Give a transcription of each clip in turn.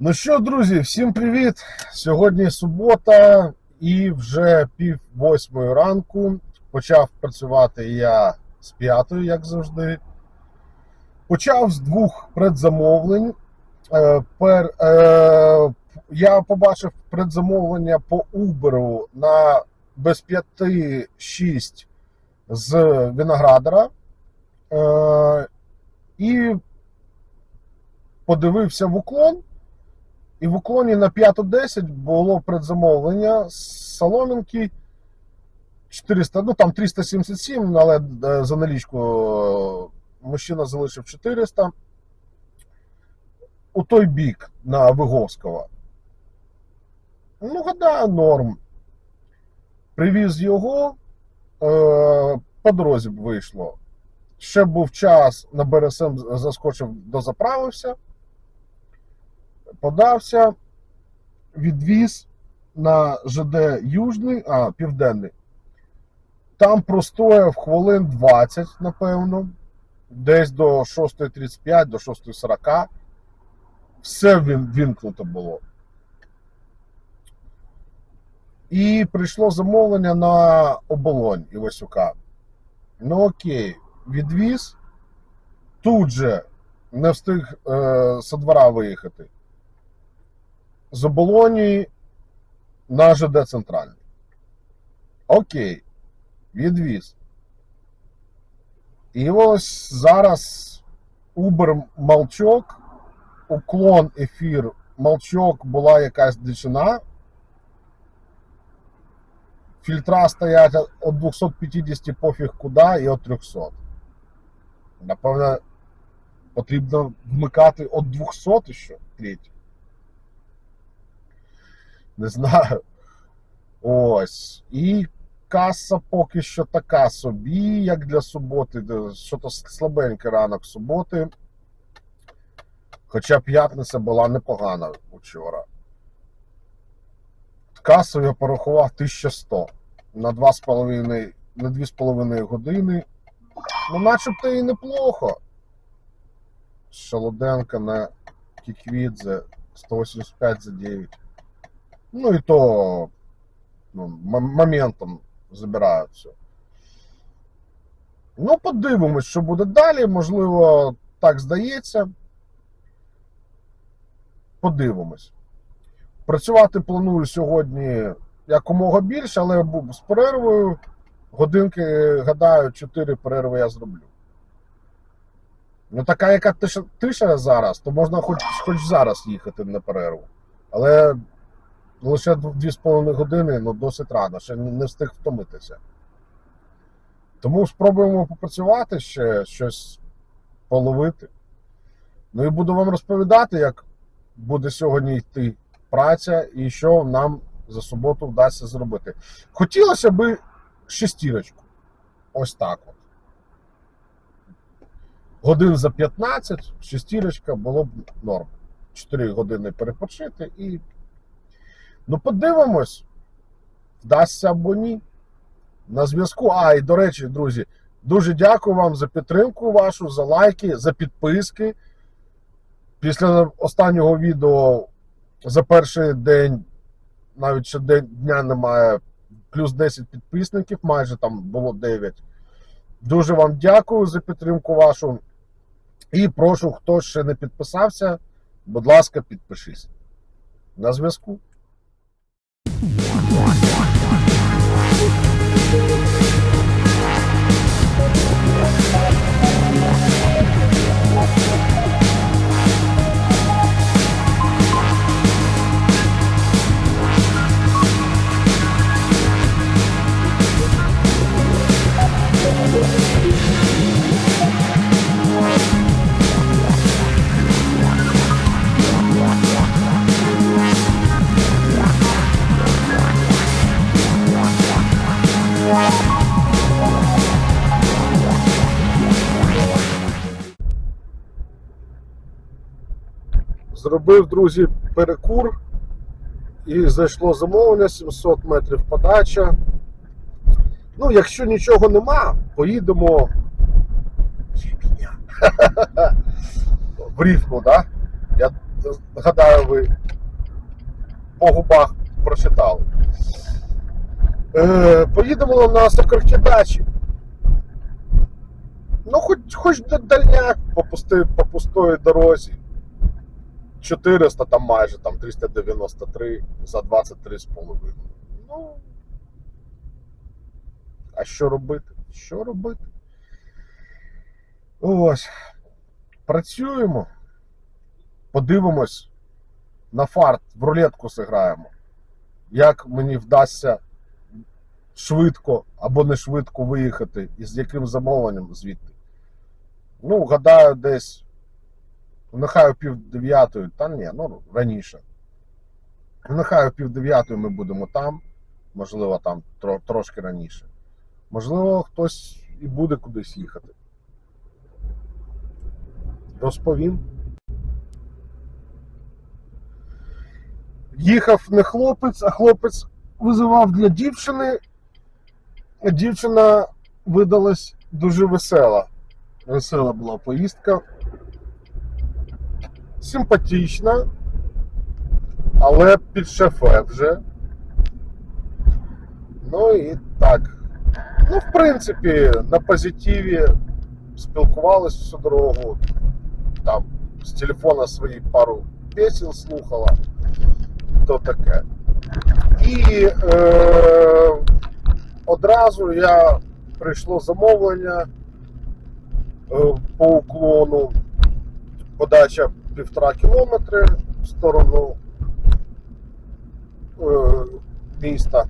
Ну що, друзі, всім привіт! Сьогодні субота і вже пів восьмої ранку. Почав працювати я з п'ятої, як завжди. Почав з двох предзамовлень. Е, е, я побачив предзамовлення по Uber на без п'яти 6 з Виноградера. Е, і подивився в уклон. І в уклоні на 5.10 було предзамовлення з Соломінки 400, ну там 377, але е, за налічку е, мужчина залишив 400. У той бік на Виговського. Ну, гадаю, норм. Привіз його, е, по дорозі б вийшло. Ще був час на БРСМ заскочив, дозаправився подався, відвіз на ЖД Южний, а, Південний. Там простояв хвилин 20, напевно, десь до 6.35, до 6.40. Все вімкнуто було. І прийшло замовлення на оболонь Івасюка. Ну окей, відвіз. Тут же не встиг е, со двора виїхати з оболоні на ЖД Центральний. Окей, відвіз. І ось зараз Uber Молчок, уклон ефір Молчок була якась дичина. Фільтра стоять від 250 пофіг куди і від 300. Напевно, потрібно вмикати від 200 ще третій. Не знаю. Ось. І каса поки що така собі, як для суботи. Що-то слабенький ранок суботи. Хоча п'ятниця була непогана вчора. Касу я порахував 1100 на 2,5 на 2,5 години. Ну, начебто і неплохо. Шалоденка на Кіквідзе 185 за 9. Ну і то ну, моментом забирають все. Ну, подивимось, що буде далі. Можливо, так здається. Подивимось. Працювати планую сьогодні якомога більше, але з перервою. Годинки, гадаю, 4 перерви я зроблю. Ну, така, яка тиша, тиша зараз, то можна хоч, хоч зараз їхати на перерву. Але лише 2,5 години, ну досить рано, ще не встиг втомитися. Тому спробуємо попрацювати ще щось половити. Ну і буду вам розповідати, як буде сьогодні йти праця і що нам за суботу вдасться зробити. Хотілося би шестірочку. Ось так от. Годин за 15, шестірочка було б норм. 4 години перепочити і Ну, подивимось, вдасться або ні. На зв'язку. А, і до речі, друзі, дуже дякую вам за підтримку вашу, за лайки, за підписки. Після останнього відео за перший день, навіть ще дня немає, плюс 10 підписників, майже там було 9. Дуже вам дякую за підтримку вашу. І прошу, хто ще не підписався, будь ласка, підпишись. На зв'язку. Yeah. Зробив, друзі, перекур і зайшло замовлення 700 метрів подача. Ну, якщо нічого нема, поїдемо в рифму, да? Я гадаю, ви по губах прочитали. Е, поїдемо на Сокаркідачі. Ну, хоч, хоч дальняк по пустої дорозі. 400 там майже, там 393 за 23,5. Ну. А що робити? Що робити? Ось. Працюємо. Подивимось на фарт, в рулетку зіграємо. Як мені вдасться швидко або не швидко виїхати і з яким замовленням звідти. Ну, гадаю, десь. Нехай о пів дев'ятої, та ні, ну раніше. Нехай о пів дев'ятої ми будемо там, можливо, там тро, трошки раніше. Можливо, хтось і буде кудись їхати. Розповім. Їхав не хлопець, а хлопець визивав для дівчини. Дівчина видалась дуже весела. Весела була поїздка. Симпатична, але під шефе вже. Ну і так. Ну, в принципі, на позитиві спілкувалися всю дорогу. Там з телефона свої пару песен слухала. То таке. І е, одразу я прийшло замовлення е, по уклону. Подача півтора кілометри в сторону е, міста.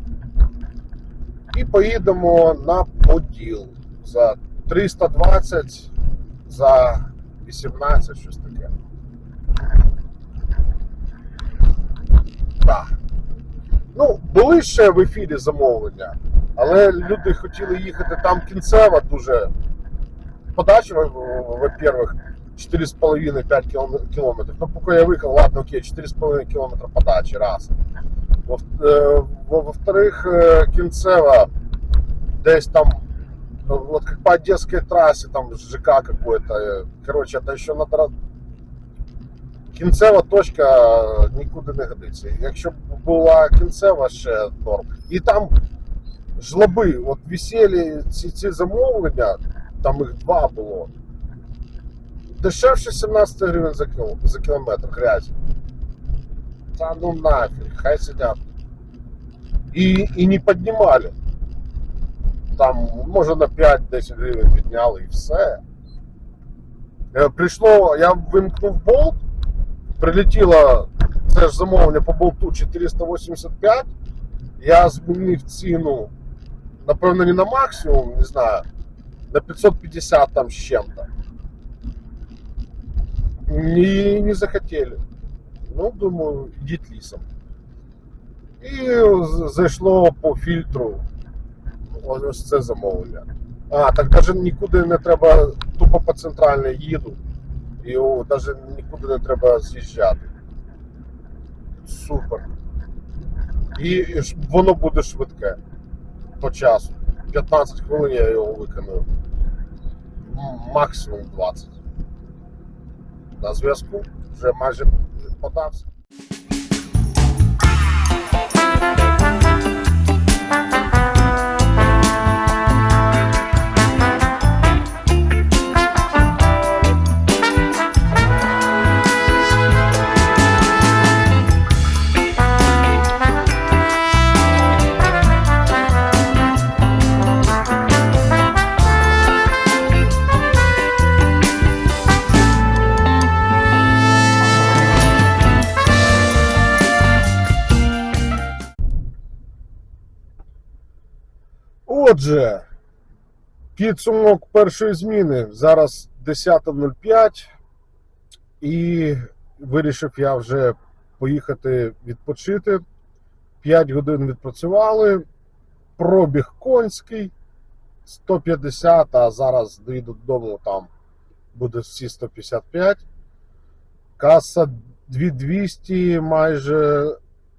І поїдемо на Поділ за 320 за 18, щось таке. Так. Ну, були ще в ефірі замовлення, але люди хотіли їхати там кінцева дуже подача, во-первых, 4,5-5 кілом- кілометрів. Ну, поки я виїхав, ладно, окей, 4,5 кілометра подачі, раз. Во- е, во- Во-вторых, е, кінцева десь там, ну, вот как по Одесской трассе, там ЖК какой-то, э, короче, это еще на тра- Кінцева точка е, нікуди не годиться. Якщо б була кінцева ще норм. І там жлоби, от веселі ці, ці замовлення, там їх два було. Дешевше 17 гривень за, кіл, за кілометр грязі. Та ну нафіг, хай сидять. І, і не піднімали. Там, може, на 5-10 гривень підняли і все. Е, Прийшло, я вимкнув болт, прилетіло це ж замовлення по болту 485. Я змінив ціну, напевно, не на максимум, не знаю, на 550 там з чим-то. Не, не захотели. Ну, думаю, йдіть лісом. І зайшло по фільтру ось це замовлення. А, так навіть нікуди не треба, тупо по центральній їду. І навіть нікуди не треба з'їжджати. Супер. І воно буде швидке по часу. 15 хвилин я його виконую. Максимум 20. На зв'язку вже майже подався. Підсумок першої зміни. Зараз 10.05 і вирішив я вже поїхати відпочити. 5 годин відпрацювали. Пробіг конський 150, а зараз доїду додому, там буде всі 155. Каса 2200 майже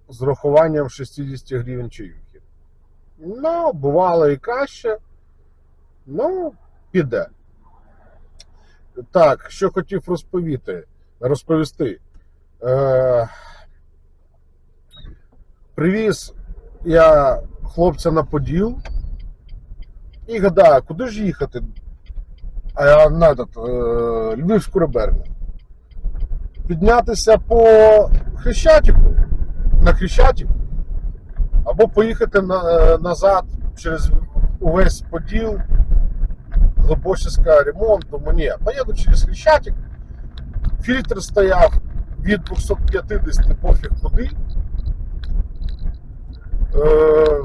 з рахуванням 60 гривень чаюхи. Ну, бувало і краще. Ну, піде. Так, що хотів розповісти. розповісти. Е, привіз я хлопця на Поділ і гадаю, куди ж їхати? А я на е, Львівську реберню. Піднятися по Хрещатику, на Хрещатик, або поїхати на, е, назад через увесь Поділ, Глибочиська ремонт, думаю, ні, поїду через Хрещатик. Фільтр стояв від 250 пофіг куди. Е,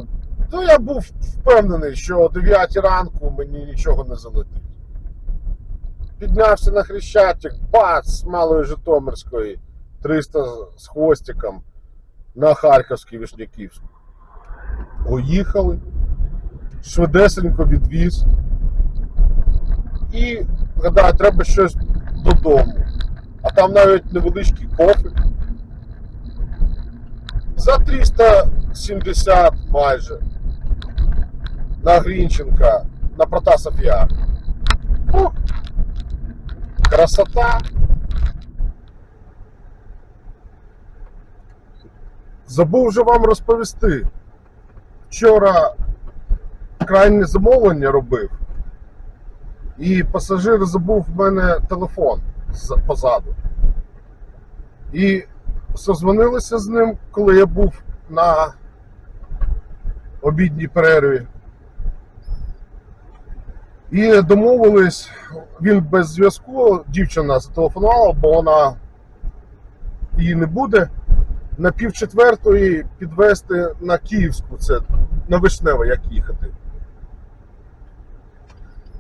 ну, я був впевнений, що о 9 ранку мені нічого не залетить. Піднявся на Хрещатик, бац, з Малої Житомирської, 300 з хвостиком на Харківський Вишняківську. Поїхали, швидесенько відвіз. І гадаю, треба щось додому. А там навіть невеличкий кофе. За 370 майже. На Грінченка, на Протасов Яр. Ух, Красота. Забув вже вам розповісти. Вчора крайнє замовлення робив, і пасажир забув в мене телефон позаду. І созвонилися з ним, коли я був на обідній перерві. І домовились, він без зв'язку, дівчина зателефонувала, бо вона її не буде. На пів четвертої підвести на Київську, це на Вишневе, як їхати.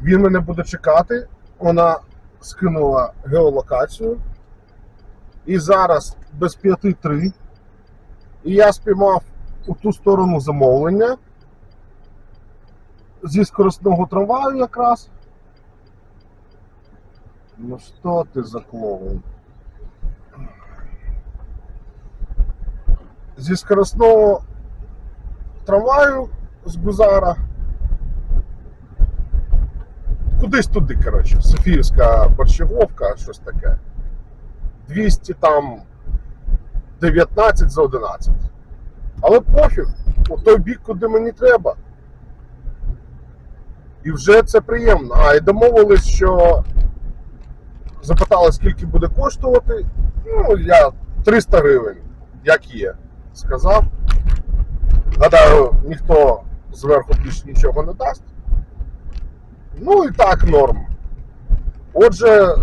Він мене буде чекати. Вона скинула геолокацію. І зараз без 5-3. І я спіймав у ту сторону замовлення зі скоростного трамваю якраз. Ну що ти за клоун? Зі скоростного трамваю з Гузара. Кудись туди, коротше, Софіївська борщаговка, щось таке. 200 там 19 за 11. Але пофіг, у той бік, куди мені треба. І вже це приємно. А і домовились, що запитали, скільки буде коштувати. Ну, я 300 гривень, як є, сказав. Гадаю, ніхто зверху більше нічого не дасть. Ну і так норм. Отже,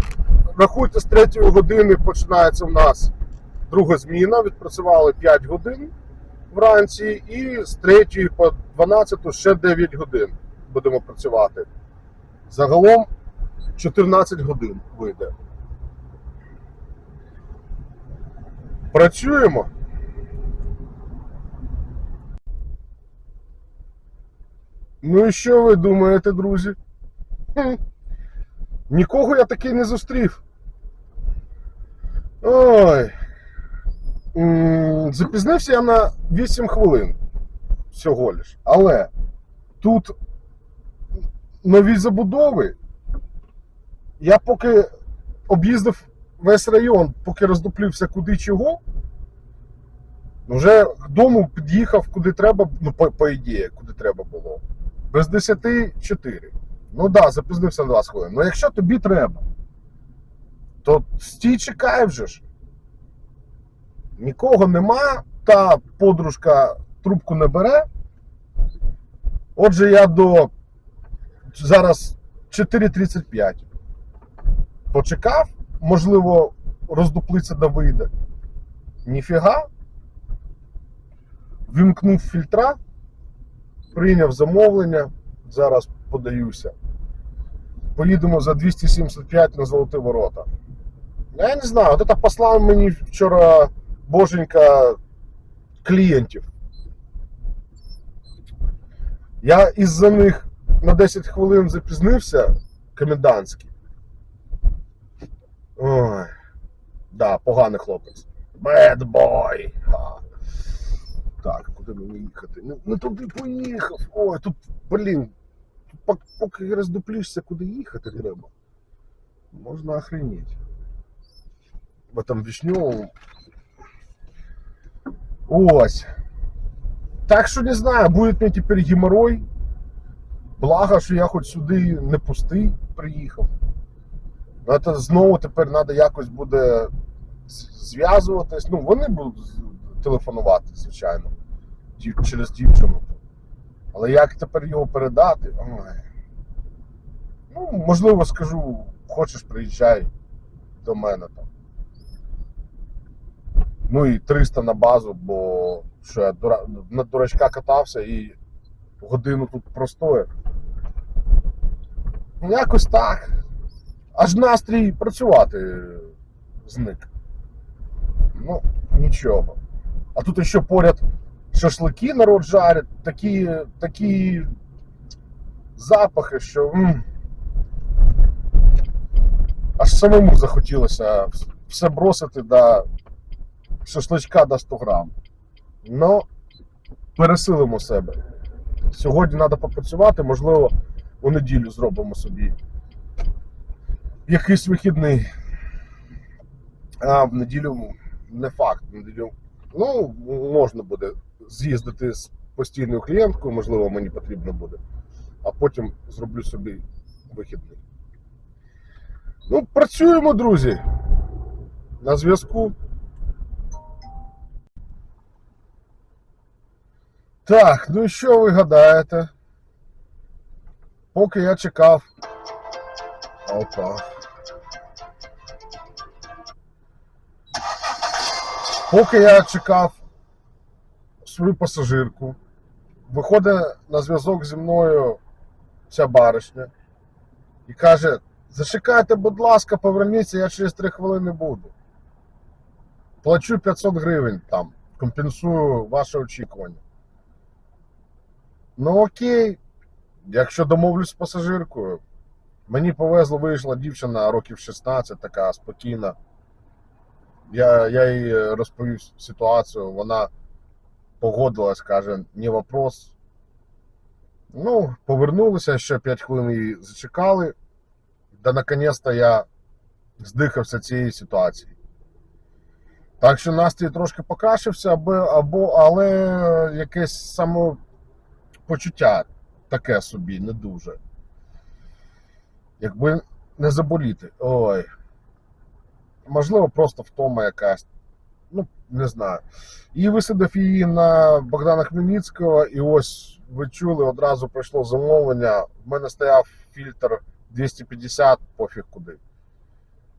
рахуйте, з 3 години починається в нас друга зміна. Відпрацювали 5 годин вранці, і з 3 по 12 ще 9 годин будемо працювати. Загалом 14 годин вийде. Працюємо. Ну і що ви думаєте, друзі? Нікого я таки не зустрів. Ой. Запізнився я на 8 хвилин всього лиш. Але тут нові забудови. Я поки об'їздив весь район, поки роздуплівся куди чого. Вже дому під'їхав куди треба, ну, по, по ідеї, куди треба було. Без 10 4. Ну так, да, запізнився на 20 хвилин. Ну якщо тобі треба, то стій чекай вже ж. Нікого нема, та подружка трубку не бере. Отже, я до зараз 4.35. Почекав, можливо, роздуплиться да вийде. Ніфіга. Вимкнув фільтра, прийняв замовлення, зараз подаюся. Поїдемо за 275 на Золоті Ворота. Я не знаю, от це послав мені вчора боженька клієнтів. Я із-за них на 10 хвилин запізнився комендантський. Ой. Да, поганий хлопець. Bad boy. Ха. Так, куди мені їхати? Не, не туди поїхав. Ой, тут, блін. Поки роздуплішся, куди їхати треба. Можна охренеть. В этом вишневому Ось. Так що не знаю, буде мені тепер геморрой. Благо, що я хоч сюди не пустий приїхав. Ну, це знову тепер треба якось буде зв'язуватись. Ну, вони будуть телефонувати, звичайно, через дівчину. Але як тепер його передати? Ой. Ну, можливо, скажу, хочеш, приїжджай до мене там. Ну і 300 на базу, бо що я дура... на дурачка катався і годину тут простояв. Ну, якось так. Аж настрій працювати зник. Ну, нічого. А тут ще поряд шашлики народ жарить, такі, такі запахи, що. м. Аж самому захотілося все бросити до шашличка до 100 грам. Ну, пересилимо себе. Сьогодні треба попрацювати, можливо, у неділю зробимо собі якийсь вихідний. А в неділю не факт. В неділю, ну, можна буде з'їздити з постійною клієнткою, можливо, мені потрібно буде. А потім зроблю собі вихідний. Ну, працюємо, друзі. На зв'язку. Так, ну і що ви гадаєте? Поки я чекав. Опа. Поки я чекав свою пасажирку, виходить на зв'язок зі мною ця баришня і каже: зачекайте, будь ласка, поверніться, я через 3 хвилини буду. Плачу 500 гривень там, компенсую ваше очікування. Ну окей, якщо домовлюсь з пасажиркою, мені повезло, вийшла дівчина років 16, така спокійна. Я, я їй розповів ситуацію, вона погодилась, каже, не вопрос. Ну, повернулися, ще 5 хвилин її зачекали. Да наконець-то я здихався цієї ситуації. Так що настрій трошки покращився, аби, або, але якесь самопочуття таке собі, не дуже. Якби не заболіти. Ой. Можливо, просто втома якась. Не знаю. І висадив її на Богдана Хмельницького, і ось ви чули, одразу прийшло замовлення. В мене стояв фільтр 250, пофіг куди.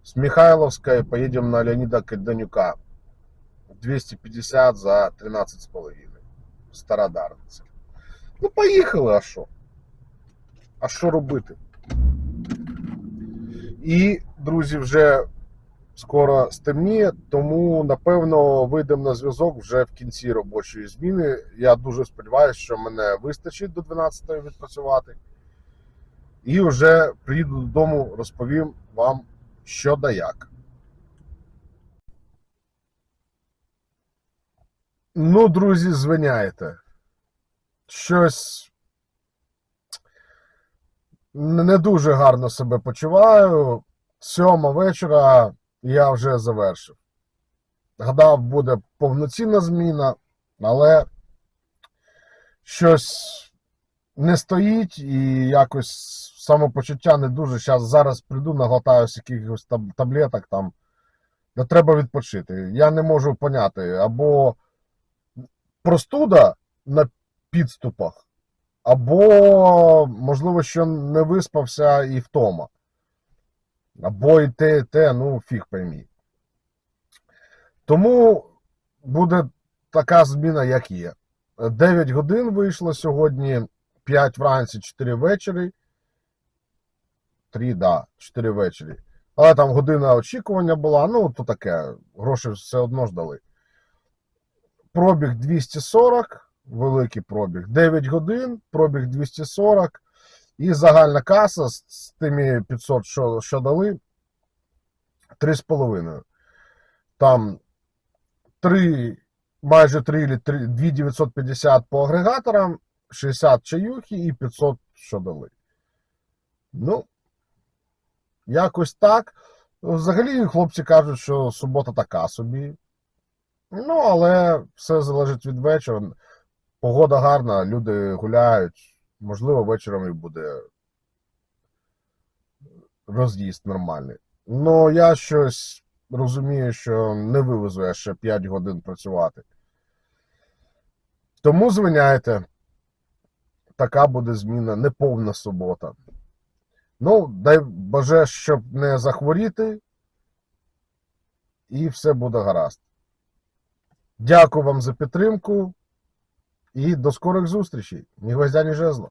З Михайловської поїдемо на Леоніда Кальданюка. 250 за 13,5. Стародарниця. Ну, поїхали, а що? А що робити? І, друзі, вже скоро стемніє, тому напевно вийдемо на зв'язок вже в кінці робочої зміни. Я дуже сподіваюся, що мене вистачить до 12-ї відпрацювати. І вже приїду додому, розповім вам, що да як. Ну, друзі, звиняйте. Щось не дуже гарно себе почуваю. Сьома вечора я вже завершив. Гадав, буде повноцінна зміна, але щось не стоїть і якось самопочуття не дуже. Зараз, зараз прийду, наглотаюся якихось таб- таблеток там. Да треба відпочити. Я не можу поняти, або простуда на підступах, або, можливо, що не виспався і втома. Або і те, і те, ну, фіг поймі. Тому буде така зміна, як є. 9 годин вийшло сьогодні, 5 вранці, 4 ввечері. 3, да, 4 ввечері. Але там година очікування була, ну, то таке, гроші все одно ж дали. Пробіг 240, великий пробіг. 9 годин, пробіг 240. І загальна каса з, тими 500, що, що дали, 3,5. Там 3, майже 3 или 3, 2950 по агрегаторам, 60 чаюхи і 500, що дали. Ну, якось так. Взагалі, хлопці кажуть, що субота така собі. Ну, але все залежить від вечора. Погода гарна, люди гуляють. Можливо, вечором і буде роз'їзд нормальний. Ну, я щось розумію, що не вивезу я ще 5 годин працювати. Тому звиняйте. Така буде зміна, неповна субота. Ну, дай Боже, щоб не захворіти, і все буде гаразд. Дякую вам за підтримку і до скорих зустрічей. Ні гвоздя, ні жезла.